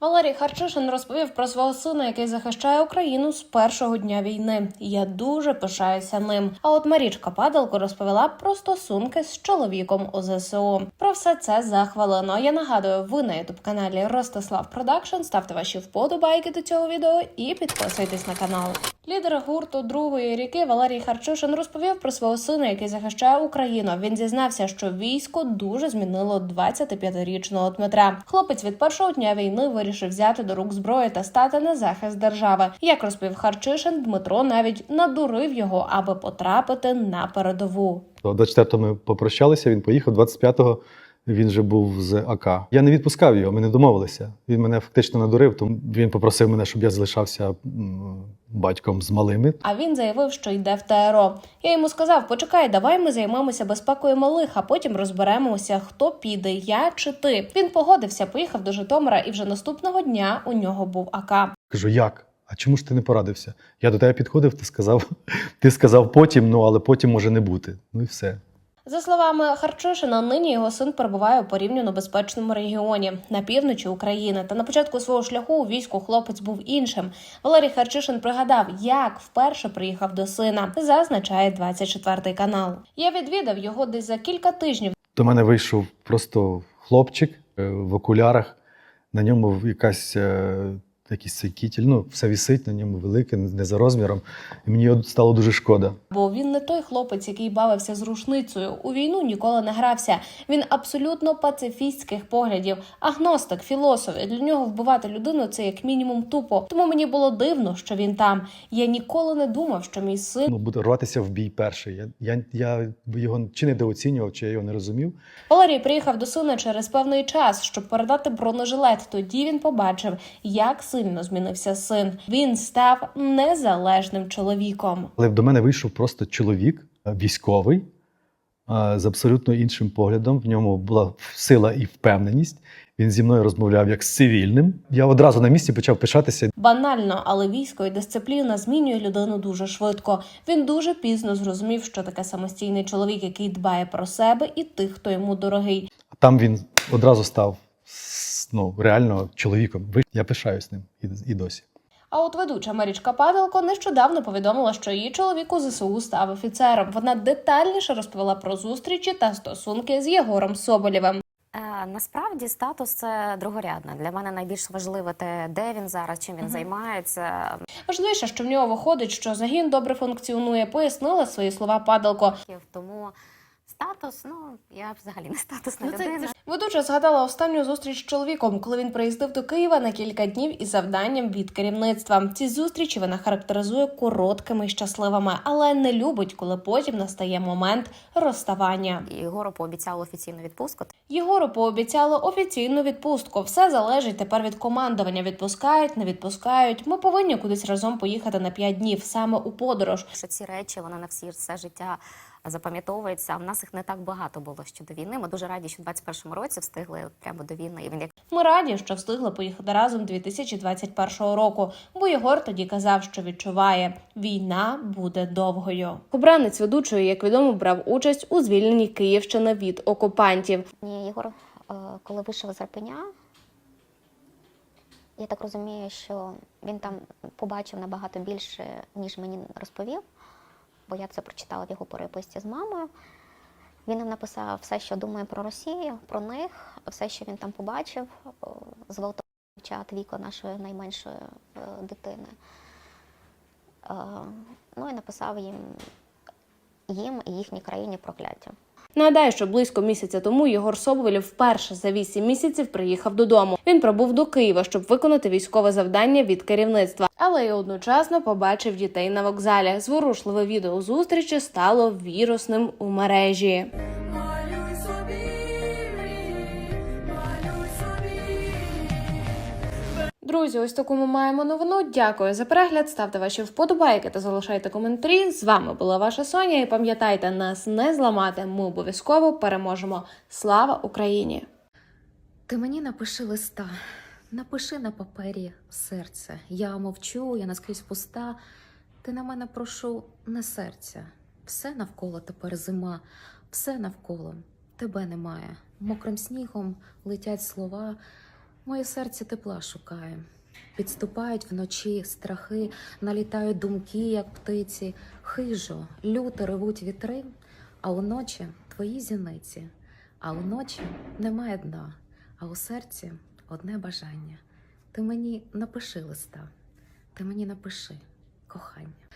Валерій Харчишин розповів про свого сина, який захищає Україну з першого дня війни. Я дуже пишаюся ним. А от Марічка Падалко розповіла про стосунки з чоловіком у ЗСУ. Про все це за хвилину. Я нагадую, ви на ютуб каналі Ростислав Продакшн. Ставте ваші вподобайки до цього відео і підписуйтесь на канал. Лідер гурту другої ріки Валерій Харчишин розповів про свого сина, який захищає Україну. Він зізнався, що військо дуже змінило 25-річного Дмитра. Хлопець від першого дня війни вирішив взяти до рук зброю та стати на захист держави. Як розповів Харчишин, Дмитро навіть надурив його, аби потрапити на передову. 24-го ми попрощалися, він поїхав, 25-го він вже був з АК. Я не відпускав його, ми не домовилися. Він мене фактично надурив, тому він попросив мене, щоб я залишався батьком з малими. А він заявив, що йде в ТРО. Я йому сказав: почекай, давай ми займемося безпекою малих, а потім розберемося, хто піде, я чи ти. Він погодився, поїхав до Житомира, і вже наступного дня у нього був АК. Кажу, як? А чому ж ти не порадився? Я до тебе підходив, ти сказав, ти сказав потім, ну але потім може не бути. Ну і все. За словами Харчишина, нині його син перебуває у порівняно безпечному регіоні на півночі України. Та на початку свого шляху у війську хлопець був іншим. Валерій Харчишин пригадав, як вперше приїхав до сина. Зазначає 24 канал. Я відвідав його десь за кілька тижнів. До мене вийшов просто хлопчик е, в окулярах, на ньому якась. Якийсь цей кітель, ну все вісить на ньому велике, не за розміром. І мені його стало дуже шкода. Бо він не той хлопець, який бавився з рушницею. У війну ніколи не грався. Він абсолютно пацифістських поглядів, агностик, філософ. Для нього вбивати людину це як мінімум тупо. Тому мені було дивно, що він там. Я ніколи не думав, що мій син Ну, буде рватися в бій перший. Я, я, я його чи недооцінював, чи я його не розумів. Валерій приїхав до сина через певний час, щоб передати бронежилет. Тоді він побачив, як сильно змінився син. Він став незалежним чоловіком. Але до мене вийшов просто чоловік е, військовий е, з абсолютно іншим поглядом. В ньому була сила і впевненість. Він зі мною розмовляв як з цивільним. Я одразу на місці почав пишатися. Банально, але військо і дисципліна змінює людину дуже швидко. Він дуже пізно зрозумів, що таке самостійний чоловік, який дбає про себе і тих, хто йому дорогий. Там він одразу став ну, реально чоловіком. Ви- Я пишаюсь ним і, і досі. А от ведуча Марічка Падалко нещодавно повідомила, що її чоловік у ЗСУ став офіцером. Вона детальніше розповіла про зустрічі та стосунки з Єгором Соболєвим. Е, Насправді статус це другорядне. Для мене найбільш важливе те, де він зараз, чим він Мгм. займається. Важливіше, що в нього виходить, що загін добре функціонує, пояснила свої слова Падалко. Тому статус, ну я взагалі не статусна Ну, це- людина. Ведуча згадала останню зустріч з чоловіком, коли він приїздив до Києва на кілька днів із завданням від керівництва. Ці зустрічі вона характеризує короткими і щасливими, але не любить, коли потім настає момент розставання. Єгору пообіцяв офіційну відпустку. Єгору пообіцяли офіційну відпустку. Все залежить тепер від командування. Відпускають, не відпускають. Ми повинні кудись разом поїхати на 5 днів, саме у подорож. Що ці речі вони на всі все життя запам'ятовуються. А в нас їх не так багато було ще до війни. Ми дуже раді, що в 21-му році встигли прямо до війни. І він як Ми раді, що встигли поїхати разом 2021 року, бо Єгор тоді казав, що відчуває, війна буде довгою. Обранець ведучої, як відомо, брав участь у звільненні Київщини від окупантів. Ні, Єгор, е, коли вийшов з Арпеня, я так розумію, що він там побачив набагато більше, ніж мені розповів, бо я це прочитала в його переписці з мамою. Він нам написав все, що думає про Росію, про них, все, що він там побачив, о, зґвалтованих дівчат віко нашої найменшої е, дитини. Е, Ну і написав їм, їм і їхній країні прокляття. Нагадаю, що близько місяця тому Єгор Соболєв вперше за вісім місяців приїхав додому. Він пробув до Києва, щоб виконати військове завдання від керівництва, але й одночасно побачив дітей на вокзалі. Зворушливе відео зустрічі стало вірусним у мережі. Друзі, ось таку ми маємо новину. Дякую за перегляд. Ставте ваші вподобайки та залишайте коментарі. З вами була ваша Соня. І пам'ятайте, нас не зламати. Ми обов'язково переможемо. Слава Україні! Ти мені напиши листа, напиши на папері серце. Я мовчу, я наскрізь пуста. Ти на мене прошу не серця. Все навколо тепер зима, все навколо тебе немає. Мокрим снігом летять слова. Моє серце тепла шукає. Підступають вночі страхи, налітають думки, як птиці, хижо, люто ревуть вітри, а уночі твої зіниці, а уночі немає дна, а у серці одне бажання. Ти мені напиши листа, ти мені напиши кохання.